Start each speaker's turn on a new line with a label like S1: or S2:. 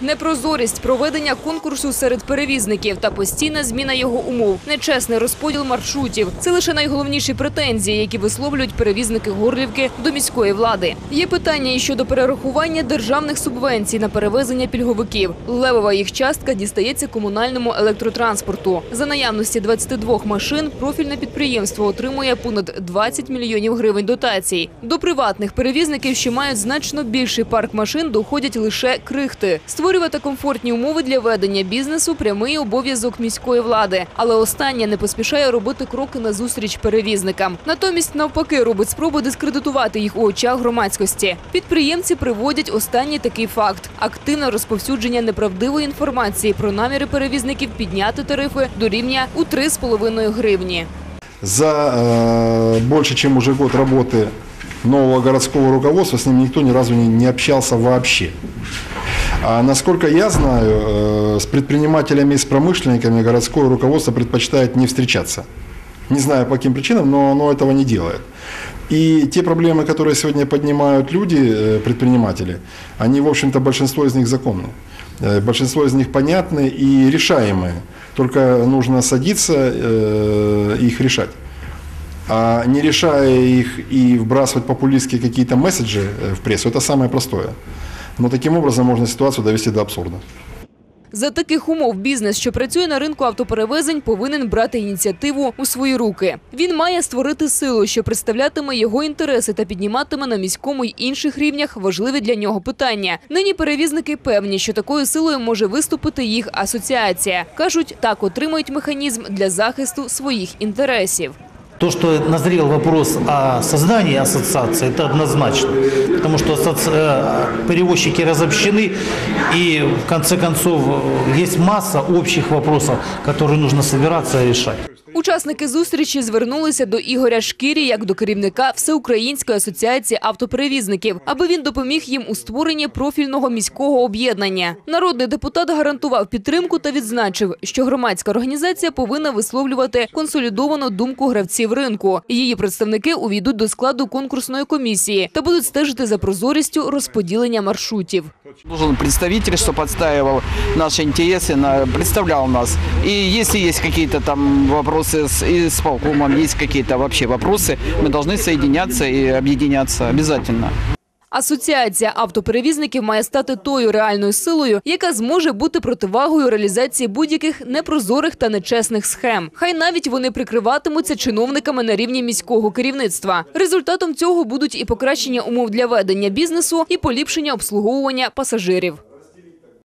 S1: Непрозорість проведення конкурсу серед перевізників та постійна зміна його умов, нечесний розподіл маршрутів це лише найголовніші претензії, які висловлюють перевізники Горлівки до міської влади. Є питання і щодо перерахування державних субвенцій на перевезення пільговиків. Левова їх частка дістається комунальному електротранспорту. За наявності 22 машин профільне підприємство отримує понад 20 мільйонів гривень дотацій. До приватних перевізників, що мають значно більший парк машин, доходять лише крихти. Створювати комфортні умови для ведення бізнесу прямий обов'язок міської влади, але остання не поспішає робити кроки назустріч перевізникам. Натомість, навпаки, робить спроби дискредитувати їх у очах громадськості. Підприємці приводять останній такий факт: активне розповсюдження неправдивої інформації про наміри перевізників підняти тарифи до рівня у 3,5 гривні.
S2: За э, больше чем уже работы нового городского руководства с ним никто ни разу не, не вообще. А насколько я знаю, э, с предпринимателями и с промышленниками городское руководство предпочитает не встречаться. Не знаю по каким причинам, но оно этого не делает. И те проблемы, которые сегодня поднимают люди, э, предприниматели, они, в общем-то, большинство из них законны. Э, Большинство из них понятны и решаемые. Только нужно садиться э, их решать. А не решая их и вбрасывать популистские какие-то месседжи в прессу, это самое простое. Но таким образом можно ситуацию довести до абсурда.
S1: За таких умов бізнес, що працює на ринку автоперевезень, повинен брати ініціативу у свої руки. Він має створити силу, що представлятиме його інтереси та підніматиме на міському й інших рівнях важливі для нього питання. Нині перевізники певні, що такою силою може виступити їх асоціація. кажуть, так отримають механізм для захисту своїх інтересів.
S3: То, что назрел вопрос о создании ассоциации, это однозначно. Потому что э, перевозчики разобщены, и в конце концов есть масса общих вопросов, которые нужно собираться и решать.
S1: Учасники зустрічі звернулися до Ігоря Шкірі як до керівника Всеукраїнської асоціації автоперевізників, аби він допоміг їм у створенні профільного міського об'єднання. Народний депутат гарантував підтримку та відзначив, що громадська організація повинна висловлювати консолідовану думку гравців ринку. Її представники увійдуть до складу конкурсної комісії та будуть стежити за прозорістю розподілення маршрутів.
S4: Нужен представитель, чтобы отстаивал наши интересы, представлял нас. И если есть какие-то там вопросы с исполкомом, есть какие-то вообще вопросы, мы должны соединяться и объединяться обязательно.
S1: Асоціація автоперевізників має стати тою реальною силою, яка зможе бути противагою реалізації будь-яких непрозорих та нечесних схем. Хай навіть вони прикриватимуться чиновниками на рівні міського керівництва. Результатом цього будуть і покращення умов для ведення бізнесу, і поліпшення обслуговування пасажирів.